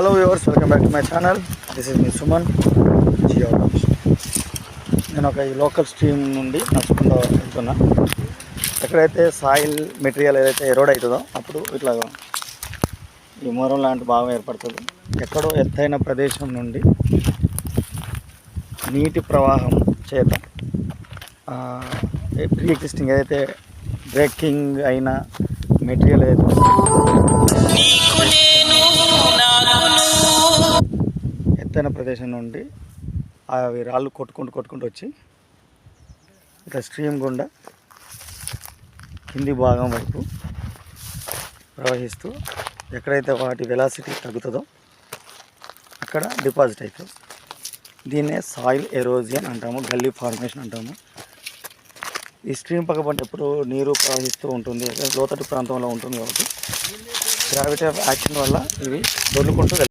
Hello viewers welcome back to my channel this is me Suman Jio నేను ఒక ఈ local stream నుండి నడుచుకుంటూ వెళ్తున్నా. ఎక్కడైతే సాయిల్ మెటీరియల్ ఏదైతే ఎరోడ్ అవుతుందో అప్పుడు ఇట్లా ఈ మొరం లాంటి భాగం ఏర్పడుతుంది. ఎక్కడో ఎత్తైన ప్రదేశం నుండి నీటి ప్రవాహం చేత ప్రీ ఎగ్జిస్టింగ్ ఏదైతే బ్రేకింగ్ అయిన మెటీరియల్ ఏదైతే ఎత్తైన ప్రదేశం నుండి అవి రాళ్ళు కొట్టుకుంటూ కొట్టుకుంటూ వచ్చి ఇట్లా స్ట్రీమ్ గుండా కింది భాగం వైపు ప్రవహిస్తూ ఎక్కడైతే వాటి వెలాసిటీ తగ్గుతుందో అక్కడ డిపాజిట్ అవుతుంది దీన్నే సాయిల్ ఎరోజియన్ అంటాము గల్లీ ఫార్మేషన్ అంటాము. ఈ స్ట్రీమ్ పక్కపంట ఎప్పుడు నీరు ప్రవహిస్తూ ఉంటుంది లోతటి ప్రాంతంలో ఉంటుంది కాబట్టి గ్రావిటీ ఆఫ్ యాక్షన్ వల్ల ఇవి దొర్లుకుంటూ